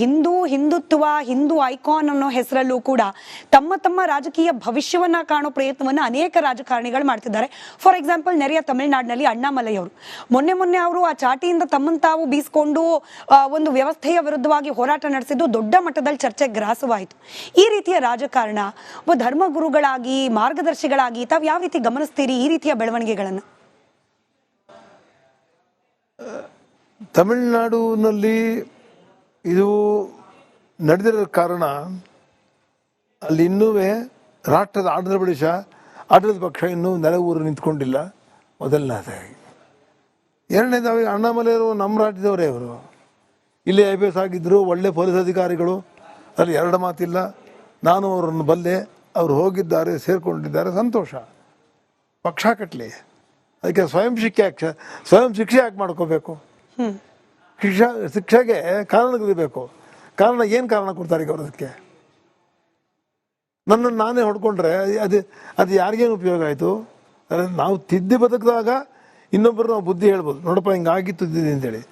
Hindu Hindutva, Hindu icon ಅನ್ನೋ ಹೆಸರಲ್ಲೂ ಕೂಡ ತಮ್ಮ ತಮ್ಮ ರಾಜಕೀಯ ಭವಿಷ್ಯವನ್ನ ಕಾಣೋ ಪ್ರಯತ್ನವನ್ನ ಅನೇಕ ರಾಜಕಾರಣಿಗಳು ಮಾಡ್ತಿದ್ದಾರೆ. ಫಾರ್ ಎಕ್ಸಾಂಪಲ್ ನೆರೆಯ ತಮಿಳುನಾಡಿನಲ್ಲಿ ಅಣ್ಣಾಮಲೈ ಅವರು. ಮೊನ್ನೆ ಮೊನ್ನೆ ಅವರು ಆ ಚಾಟಿಯಿಂದ ತಮ್ಮನ್ನು ತಾವು ಬೀಸ್ಕೊಂಡು ಒಂದು ವ್ಯವಸ್ಥೆಯ ವಿರುದ್ಧವಾಗಿ ಹೋರಾಟ ನಡೆಸಿದ್ದು ದೊಡ್ಡ ಮಟ್ಟದಲ್ಲಿ ಚರ್ಚೆಗೆ ಗ್ರಾಸವಾಯಿತು. ಈ ರೀತಿಯ ರಾಜಕಾರಣ ಧರ್ಮಗುರುಗಳಾಗಿ, ಮಾರ್ಗದರ್ಶಿಗಳಾಗಿ ತಾವು ಯಾವ ರೀತಿ ಗಮನಿಸ್ತೀರಿ ಈ ರೀತಿಯ ಬೆಳವಣಿಗೆಗಳನ್ನು? ತಮಿಳುನಾಡಿನಲ್ಲಿ ಇದು ನಡೆದಿರೋ ಕಾರಣ ಅಲ್ಲಿ ಇನ್ನೂ ರಾಷ್ಟ್ರದ ಆಡಳಿತ ಪ್ರದೇಶ, ಆಡಳಿತ ಪಕ್ಷ ಇನ್ನೂ ನೆಲೆ ಊರು ನಿಂತ್ಕೊಂಡಿಲ್ಲ. ಮೊದಲನೇದಾಗಿ. ಎರಡನೇದಾಗಿ ಅಣ್ಣಾಮಲೆಯವರು ನಮ್ಮ ರಾಜ್ಯದವರೇ ಅವರು ಇಲ್ಲಿ ಐ ಪಿ ಎಸ್ ಆಗಿದ್ದರು ಒಳ್ಳೆ ಪೊಲೀಸ್ ಅಧಿಕಾರಿಗಳು. ಅಲ್ಲಿ ಎರಡು ಮಾತಿಲ್ಲ. ನಾನು ಅವರನ್ನು ಬಲ್ಲೆ. ಅವರು ಹೋಗಿದ್ದಾರೆ, ಸೇರಿಕೊಂಡಿದ್ದಾರೆ. ಸಂತೋಷ. ಪಕ್ಷ ಕಟ್ಟಲಿ ಅದಕ್ಕೆ ಸ್ವಯಂ ಶಿಕ್ಷೆ ಸ್ವಯಂ ಶಿಕ್ಷೆ ಯಾಕೆ ಮಾಡ್ಕೋಬೇಕು? ಶಿಕ್ಷಾ, ಶಿಕ್ಷೆಗೆ ಕಾರಣಗಳಿರಬೇಕು ಕಾರಣ ಏನು ಕಾರಣ ಕೊಡ್ತಾರೆ ಈಗ ಅವ್ರದಕ್ಕೆ? ನನ್ನನ್ನು ನಾನೇ ಹೊಡ್ಕೊಂಡ್ರೆ ಅದು ಅದು ಯಾರಿಗೇನು ಉಪಯೋಗ ಆಯಿತು? ನಾವು ತಿದ್ದಿ ಬದುಕಿದಾಗ ಇನ್ನೊಬ್ಬರು ನಾವು ಬುದ್ಧಿ ಹೇಳ್ಬೋದು. ನೋಡಪ್ಪ, ಹಿಂಗಾಗಿತ್ತು ತಿದ್ದಿ ಅಂತೇಳಿ.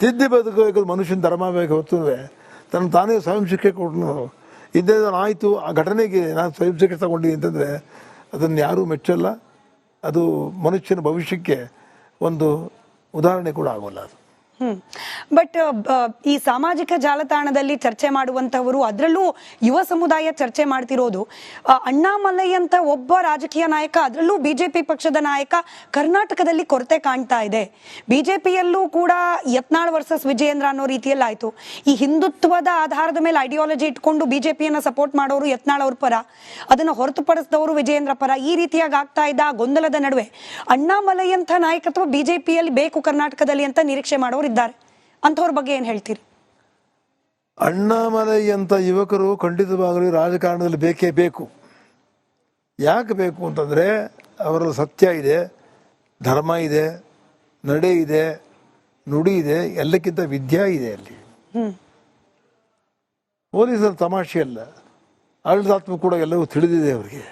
ತಿದ್ದಿ ಬದುಕಬೇಕು, ಮನುಷ್ಯನ ಧರ್ಮ ಬೇಕು ಹೊತ್ತು ತನ್ನ ತಾನೇ ಸ್ವಯಂ ಶಿಕ್ಷೆ ಕೊಟ್ಟು ಇದ್ದೇ ಆಯಿತು, ಆ ಘಟನೆಗೆ ನಾನು ಸ್ವಯಂ ಶಿಕ್ಷೆ ತಗೊಂಡಿದ್ದೀನಿ ಅಂತಂದರೆ ಅದನ್ನು ಯಾರೂ ಮೆಚ್ಚಲ್ಲ. ಅದು ಮನುಷ್ಯನ ಭವಿಷ್ಯಕ್ಕೆ ಒಂದು ಉದಾಹರಣೆ ಕೂಡ ಆಗೋಲ್ಲ ಅದು. ಬಟ್ ಈ ಸಾಮಾಜಿಕ ಜಾಲತಾಣದಲ್ಲಿ ಚರ್ಚೆ ಮಾಡುವಂತವರು ಅದರಲ್ಲೂ ಯುವ ಸಮುದಾಯ ಚರ್ಚೆ ಮಾಡ್ತಿರೋದು. ಅಣ್ಣಾಮಲೈ ಅಂತ ಒಬ್ಬ ರಾಜಕೀಯ ನಾಯಕ, ಅದರಲ್ಲೂ ಬಿಜೆಪಿ ಪಕ್ಷದ ನಾಯಕ ಕರ್ನಾಟಕದಲ್ಲಿ ಕೊರತೆ ಕಾಣ್ತಾ ಇದೆ. ಬಿಜೆಪಿಯಲ್ಲೂ ಕೂಡ ಯತ್ನಾಳ್ ವರ್ಸಸ್ ವಿಜಯೇಂದ್ರ ಅನ್ನೋ ರೀತಿಯಲ್ಲಿ ಆಯ್ತು ಈ ಹಿಂದುತ್ವದ ಆಧಾರದ ಮೇಲೆ ಐಡಿಯಾಲಜಿ ಇಟ್ಕೊಂಡು ಬಿಜೆಪಿಯನ್ನ ಸಪೋರ್ಟ್ ಮಾಡೋರು ಯತ್ನಾಳ್ ಅವ್ರ ಪರ. ಅದನ್ನ ಹೊರತುಪಡಿಸಿದವರು ವಿಜಯೇಂದ್ರ ಪರ. ಈ ರೀತಿಯಾಗಿ ಆಗ್ತಾ ಇದ್ದ ಗೊಂದಲದ ನಡುವೆ. ಅಣ್ಣಾಮಲೈ ಅಂತ ನಾಯಕತ್ವ ಬಿಜೆಪಿಯಲ್ಲಿ ಬೇಕು ಕರ್ನಾಟಕದಲ್ಲಿ ಅಂತ ನಿರೀಕ್ಷೆ ಮಾಡೋರು ಇದ್ದಾರೆ ಅಂಥವ್ರ ಬಗ್ಗೆ ಏನ್ ಹೇಳ್ತೀರಿ? ಅಣ್ಣಾಮಲೈ ಅಂತ ಯುವಕರು ಖಂಡಿತವಾಗಲಿ ರಾಜಕಾರಣದಲ್ಲಿ ಬೇಕೇ ಬೇಕು. ಯಾಕೆ ಬೇಕು ಅಂತಂದರೆ ಅವರಲ್ಲಿ ಸತ್ಯ ಇದೆ ಧರ್ಮ ಇದೆ ನಡೆ ಇದೆ ನುಡಿ ಇದೆ ಎಲ್ಲಕ್ಕಿಂತ ವಿದ್ಯಾ ಇದೆ ಅಲ್ಲಿ. ಪೊಲೀಸರ ತಮಾಷೆ ಅಲ್ಲ ಆಡಳಿತಾತ್ಮ ಕೂಡ ಎಲ್ಲವೂ ತಿಳಿದಿದೆ ಅವರಿಗೆ.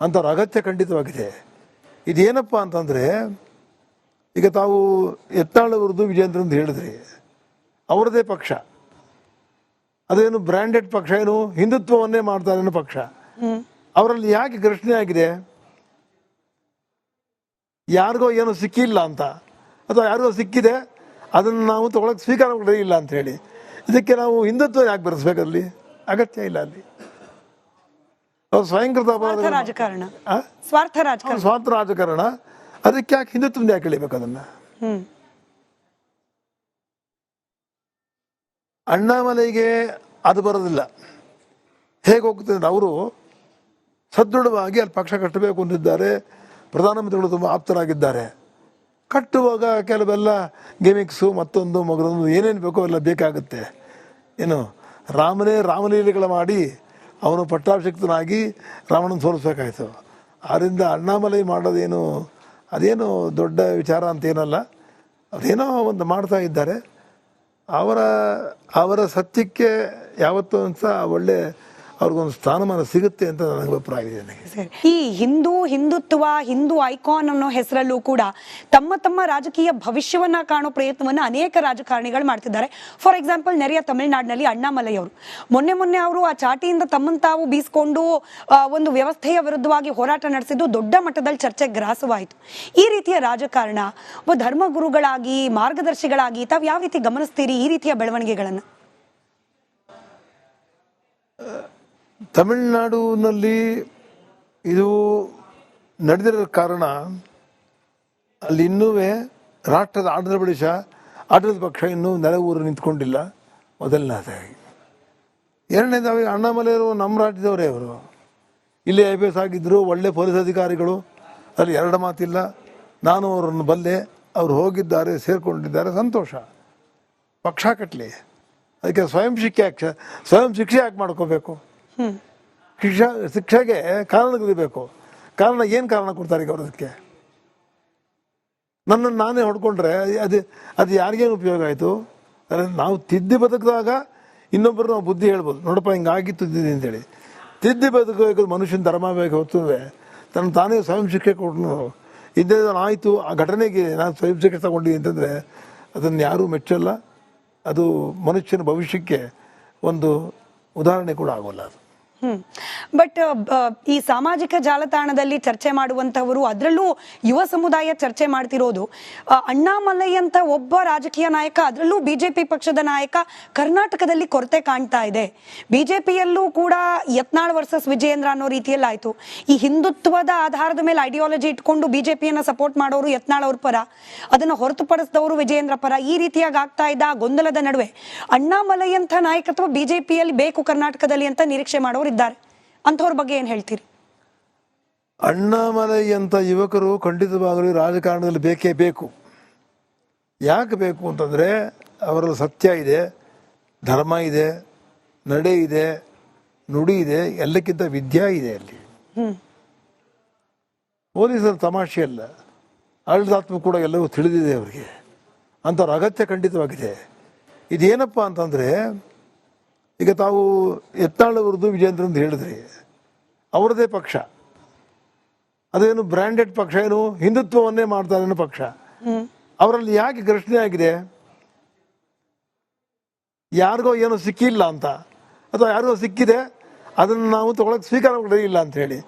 ಅಂಥವ್ರ ಅಗತ್ಯ ಖಂಡಿತವಾಗಿದೆ. ಇದೇನಪ್ಪ ಅಂತಂದರೆ ಈಗ ತಾವು ಎತ್ತಾಳವ್ರದ್ದು ವಿಜೇಂದ್ರ ಅಂತ ಹೇಳಿದ್ರಿ ಅವರದೇ ಪಕ್ಷ. ಅದೇನು ಬ್ರ್ಯಾಂಡೆಡ್ ಪಕ್ಷ ಏನು ಹಿಂದುತ್ವವನ್ನೇ ಮಾಡ್ತಾರೆ ಪಕ್ಷ. ಅವರಲ್ಲಿ ಯಾಕೆ ಘರ್ಷಣೆ ಆಗಿದೆ? ಯಾರಿಗೋ ಏನು ಸಿಕ್ಕಿಲ್ಲ ಅಂತ. ಅಥವಾ ಯಾರಿಗೋ ಸಿಕ್ಕಿದೆ ಅದನ್ನು ನಾವು ತಗೊಳಕ್ಕೆ ಸ್ವೀಕಾರ ಇಲ್ಲ ಅಂತ ಹೇಳಿ. ಇದಕ್ಕೆ ನಾವು ಹಿಂದುತ್ವ ಯಾಕೆ ಬೆರೆಸ್ಬೇಕಲ್ಲಿ ಅಗತ್ಯ ಇಲ್ಲ ಅಲ್ಲಿ. ಸ್ವಯಂಕೃತ ಸ್ವಾರ್ಥ ರಾಜಕಾರಣ. ಅದಕ್ಕೆ ಯಾಕೆ ಹಿಂದುತ್ವದಿಂದ ಯಾಕೆ ಎಳಿಬೇಕು ಅದನ್ನ? ಅಣ್ಣಾಮಲೆಗೆ ಅದು ಬರೋದಿಲ್ಲ. ಹೇಗೆ ಹೋಗ್ತದೆ ಅವರು ಸದೃಢವಾಗಿ ಅಲ್ಲಿ ಪಕ್ಷ ಕಟ್ಟಬೇಕು ಅಂತಿದ್ದಾರೆ. ಪ್ರಧಾನಮಂತ್ರಿಗಳು ತುಂಬ ಆಪ್ತರಾಗಿದ್ದಾರೆ. ಕಟ್ಟುವಾಗ ಕೆಲವೆಲ್ಲ ಗೇಮಿಕ್ಸು ಮತ್ತೊಂದು ಮಗದೊಂದು ಏನೇನು ಬೇಕೋ ಎಲ್ಲ ಬೇಕಾಗುತ್ತೆ. ಏನು ರಾಮನೇ ರಾಮಲೀಲೆಗಳ ಮಾಡಿ ಅವನು ಪಟ್ಟಾಭಿಷಿಕ್ತನಾಗಿ ರಾವಣನ ಸೋಲಿಸ್ಬೇಕಾಯ್ತು. ಆದ್ದರಿಂದ ಅಣ್ಣಾಮಲೈ ಮಾಡೋದೇನು ಅದೇನು ದೊಡ್ಡ ವಿಚಾರ ಅಂತ ಏನಲ್ಲ ಅದೇನೋ ಒಂದು ಮಾಡ್ತಾ ಇದ್ದಾರೆ. ಅವರ ಅವರ ಸತ್ಯಕ್ಕೆ ಯಾವತ್ತೂ ಸಹ ಒಳ್ಳೆ ಅವ್ರಿಗೊಂದು ಸ್ಥಾನಮಾನ ಸಿಗುತ್ತೆ ಅಂತ ನನ್ನ ಅಭಿಪ್ರಾಯ ಇದೆ ನನಗೆ. ಈ ಹಿಂದೂ ಹಿಂದುತ್ವ ಹಿಂದೂ ಐಕಾನ್ ಅನ್ನೋ ಹೆಸರಲ್ಲೂ ಕೂಡ ತಮ್ಮ ತಮ್ಮ ರಾಜಕೀಯ ಭವಿಷ್ಯವನ್ನ ಕಾಣೋ ಪ್ರಯತ್ನವನ್ನು ಅನೇಕ ರಾಜಕಾರಣಿಗಳು ಮಾಡ್ತಿದ್ದಾರೆ. ಫಾರ್ ಎಕ್ಸಾಂಪಲ್ ನೆರೆಯ ತಮಿಳುನಾಡಿನಲ್ಲಿ ಅಣ್ಣಾಮಲೈ ಅವರು. ಮೊನ್ನೆ ಮೊನ್ನೆ ಅವರು ಆ ಚಾಟಿಯಿಂದ ತಮ್ಮನ್ನು ತಾವು ಬೀಸ್ಕೊಂಡು ಒಂದು ವ್ಯವಸ್ಥೆಯ ವಿರುದ್ಧವಾಗಿ ಹೋರಾಟ ನಡೆಸಿದ್ದು ದೊಡ್ಡ ಮಟ್ಟದಲ್ಲಿ ಚರ್ಚೆ ಗ್ರಾಸವಾಯಿತು. ಈ ರೀತಿಯ ರಾಜಕಾರಣ ಧರ್ಮಗುರುಗಳಾಗಿ ಮಾರ್ಗದರ್ಶಿಗಳಾಗಿ ತಾವು ಯಾವ ರೀತಿ ಗಮನಿಸ್ತೀರಿ ಈ ರೀತಿಯ ಬೆಳವಣಿಗೆಗಳನ್ನು? ತಮಿಳುನಾಡಿನಲ್ಲಿ ಇದು ನಡೆದಿರೋ ಕಾರಣ ಅಲ್ಲಿ ಇನ್ನೂ ರಾಷ್ಟ್ರದ ಆಡಳಿತ ಪ್ರದೇಶ, ಆಡಳಿತ ಪಕ್ಷ ಇನ್ನೂ ನೆಲವೂರು ನಿಂತ್ಕೊಂಡಿಲ್ಲ. ಮೊದಲನೇದಾಗಿ. ಎರಡನೇದಾಗಿ ಅಣ್ಣಾಮಲೆಯವರು ನಮ್ಮ ರಾಜ್ಯದವರೇ ಅವರು. ಇಲ್ಲಿ ಐ ಪಿ ಎಸ್ ಆಗಿದ್ದರು ಒಳ್ಳೆ ಪೊಲೀಸ್ ಅಧಿಕಾರಿಗಳು. ಅಲ್ಲಿ ಎರಡು ಮಾತಿಲ್ಲ. ನಾನು ಅವರನ್ನು ಬಲ್ಲೆ. ಅವರು ಹೋಗಿದ್ದಾರೆ, ಸೇರಿಕೊಂಡಿದ್ದಾರೆ. ಸಂತೋಷ. ಪಕ್ಷ ಕಟ್ಟಲಿ ಅದಕ್ಕೆ ಸ್ವಯಂ ಶಿಕ್ಷೆ ಸ್ವಯಂ ಶಿಕ್ಷೆ ಯಾಕೆ ಮಾಡ್ಕೋಬೇಕು? ಶಿಕ್ಷಾ, ಶಿಕ್ಷೆಗೆ ಕಾರಣಗಳಿರಬೇಕು ಕಾರಣ ಏನು ಕಾರಣ ಕೊಡ್ತಾರೆ ಈಗ ಅದಕ್ಕೆ ನನ್ನನ್ನು ನಾನೇ ಹೊಡ್ಕೊಂಡ್ರೆ ಅದು ಅದು ಯಾರಿಗೇನು ಉಪಯೋಗ ಆಯಿತು? ನಾವು ತಿದ್ದಿ ಬದುಕಿದಾಗ ಇನ್ನೊಬ್ಬರು ನಾವು ಬುದ್ಧಿ ಹೇಳ್ಬೋದು. ನೋಡಪ್ಪ, ಹಿಂಗಾಗಿತ್ತು ತಿದ್ದಿ ಅಂತೇಳಿ. ತಿದ್ದಿ ಬದುಕಬೇಕು ಮನುಷ್ಯನ ಧರ್ಮ ಬೇಕು ಹೊತ್ತುವೆ. ತನ್ನ ತಾನೇ ಸ್ವಯಂ ಶಿಕ್ಷೆ ಕೊಟ್ಟು ಇದ್ದೇ ಆಯಿತು, ಆ ಘಟನೆಗೆ ನಾನು ಸ್ವಯಂ ಶಿಕ್ಷೆ ತಗೊಂಡಿದ್ದೀನಿ ಅಂತಂದರೆ ಅದನ್ನು ಯಾರೂ ಮೆಚ್ಚಲ್ಲ. ಅದು ಮನುಷ್ಯನ ಭವಿಷ್ಯಕ್ಕೆ ಒಂದು ಉದಾಹರಣೆ ಕೂಡ ಆಗೋಲ್ಲ ಅದು. ಬಟ್ ಈ ಸಾಮಾಜಿಕ ಜಾಲತಾಣದಲ್ಲಿ ಚರ್ಚೆ ಮಾಡುವಂತವರು ಅದರಲ್ಲೂ ಯುವ ಸಮುದಾಯ ಚರ್ಚೆ ಮಾಡ್ತಿರೋದು. ಅಣ್ಣಾಮಲೈ ಅಂತ ಒಬ್ಬ ರಾಜಕೀಯ ನಾಯಕ, ಅದರಲ್ಲೂ ಬಿಜೆಪಿ ಪಕ್ಷದ ನಾಯಕ ಕರ್ನಾಟಕದಲ್ಲಿ ಕೊರತೆ ಕಾಣ್ತಾ ಇದೆ. ಬಿಜೆಪಿಯಲ್ಲೂ ಕೂಡ ಯತ್ನಾಳ್ ವರ್ಸಸ್ ವಿಜಯೇಂದ್ರ ಅನ್ನೋ ರೀತಿಯಲ್ಲಿ ಆಯ್ತು ಈ ಹಿಂದುತ್ವದ ಆಧಾರದ ಮೇಲೆ ಐಡಿಯಾಲಜಿ ಇಟ್ಕೊಂಡು ಬಿಜೆಪಿಯನ್ನ ಸಪೋರ್ಟ್ ಮಾಡೋರು ಯತ್ನಾಳ್ ಅವ್ರ ಪರ. ಅದನ್ನ ಹೊರತುಪಡಿಸಿದವರು ವಿಜಯೇಂದ್ರ ಪರ. ಈ ರೀತಿಯಾಗಿ ಆಗ್ತಾ ಇದ್ದ ಗೊಂದಲದ ನಡುವೆ ಅಣ್ಣಾಮಲೈ ಅಂತ ನಾಯಕತ್ವ ಬಿಜೆಪಿಯಲ್ಲಿ ಬೇಕು ಕರ್ನಾಟಕದಲ್ಲಿ ಅಂತ ನಿರೀಕ್ಷೆ ಮಾಡೋರು ಇದ್ದಾರೆ ಅಂಥವ್ರ ಬಗ್ಗೆ ಏನ್ ಹೇಳ್ತೀರಿ? ಅಣ್ಣಾಮಲೈ ಅಂತ ಯುವಕರು ಖಂಡಿತವಾಗಲೂ ರಾಜಕಾರಣದಲ್ಲಿ ಬೇಕೇ ಬೇಕು. ಯಾಕೆ ಬೇಕು ಅಂತಂದ್ರೆ ಅವರಲ್ಲಿ ಸತ್ಯ ಇದೆ ಧರ್ಮ ಇದೆ ನಡೆ ಇದೆ ನುಡಿ ಇದೆ ಎಲ್ಲಕ್ಕಿಂತ ವಿದ್ಯಾ ಇದೆ ಅಲ್ಲಿ. ಪೊಲೀಸರು ತಮಾಷೆ ಅಲ್ಲ ಆಡಳಿತಾತ್ಮ ಕೂಡ ಎಲ್ಲವೂ ತಿಳಿದಿದೆ ಅವರಿಗೆ. ಅಂಥವ್ರ ಅಗತ್ಯ ಖಂಡಿತವಾಗಿದೆ. ಇದೇನಪ್ಪ ಅಂತಂದರೆ ಈಗ ತಾವು ಎತ್ತಾಳವ್ರದ್ದು ವಿಜೇಂದ್ರ ಅಂತ ಹೇಳಿದ್ರಿ. ಅವರದೇ ಪಕ್ಷ. ಅದೇನು ಬ್ರ್ಯಾಂಡೆಡ್ ಪಕ್ಷ ಏನು ಹಿಂದುತ್ವವನ್ನೇ ಮಾಡ್ತಾರೆ ಪಕ್ಷ. ಅವರಲ್ಲಿ ಯಾಕೆ ಘರ್ಷಣೆ ಆಗಿದೆ? ಯಾರಿಗೋ ಏನೋ ಸಿಕ್ಕಿಲ್ಲ ಅಂತ. ಅಥವಾ ಯಾರಿಗೋ ಸಿಕ್ಕಿದೆ ಅದನ್ನು ನಾವು ತಗೊಳಕ್ಕೆ ಸ್ವೀಕಾರ ಇಲ್ಲ ಅಂತ ಹೇಳಿ.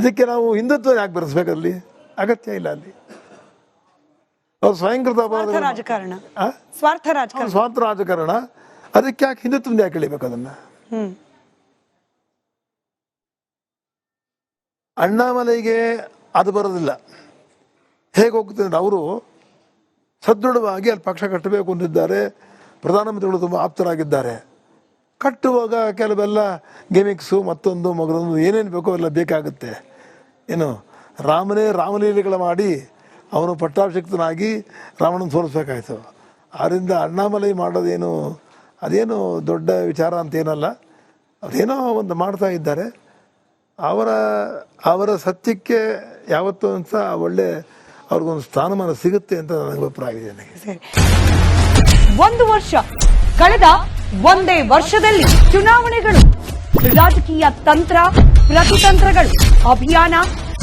ಇದಕ್ಕೆ ನಾವು ಹಿಂದುತ್ವ ಯಾಕೆ ಬೆರೆಸ್ಬೇಕಲ್ಲಿ ಅಗತ್ಯ ಇಲ್ಲ ಅಲ್ಲಿ. ಅವ್ರು ಸ್ವಯಂಕೃತ ಸ್ವಾರ್ಥ ರಾಜಕಾರಣ. ಸ್ವಾರ್ಥ ರಾಜಕಾರಣ. ಅದಕ್ಕೆ ಯಾಕೆ ಹಿಂದುತ್ವದಿಂದ ಯಾಕೆ ಎಳಿಬೇಕು ಅದನ್ನ? ಅಣ್ಣಾಮಲೈಗೆ ಅದು ಬರೋದಿಲ್ಲ. ಹೇಗೆ ಹೋಗುತ್ತೆ ಅಂದ್ರೆ ಅವರು ಸದೃಢವಾಗಿ ಅಲ್ಲಿ ಪಕ್ಷ ಕಟ್ಟಬೇಕು ಅಂತಿದ್ದಾರೆ. ಪ್ರಧಾನಮಂತ್ರಿಗಳು ತುಂಬ ಆಪ್ತರಾಗಿದ್ದಾರೆ. ಕಟ್ಟುವಾಗ ಕೆಲವೆಲ್ಲ ಗಿಮಿಕ್ಸು ಮತ್ತೊಂದು ಮಗದೊಂದು ಏನೇನು ಬೇಕೋ ಎಲ್ಲ ಬೇಕಾಗುತ್ತೆ. ಏನು ರಾಮನೇ ರಾಮಲೀಲೆಗಳ ಮಾಡಿ ಅವನು ಪಟ್ಟಾಭಿಷಿಕ್ತನಾಗಿ ರಾಮನ ಸೋಲಿಸ್ಬೇಕಾಯ್ತು. ಆದ್ದರಿಂದ ಅಣ್ಣಾಮಲೈ ಮಾಡೋದೇನು ಅದೇನು ದೊಡ್ಡ ವಿಚಾರ ಅಂತ ಏನಲ್ಲ ಅದೇನೋ ಒಂದು ಮಾಡ್ತಾ ಇದ್ದಾರೆ. ಅವರ ಅವರ ಸತ್ಯಕ್ಕೆ ಯಾವತ್ತೂ ಅಂತ ಒಳ್ಳೆ ಅವ್ರಿಗೊಂದು ಸ್ಥಾನಮಾನ ಸಿಗುತ್ತೆ ಅಂತ ನನಗೆ ಅಭಿಪ್ರಾಯ ಇದೆ ನನಗೆ. ಒಂದು ವರ್ಷ, ಕಳೆದ ಒಂದೇ ವರ್ಷದಲ್ಲಿ ಚುನಾವಣೆಗಳು, ರಾಜಕೀಯ ತಂತ್ರ, ಪ್ರತಿತಂತ್ರಗಳು, ಅಭಿಯಾನ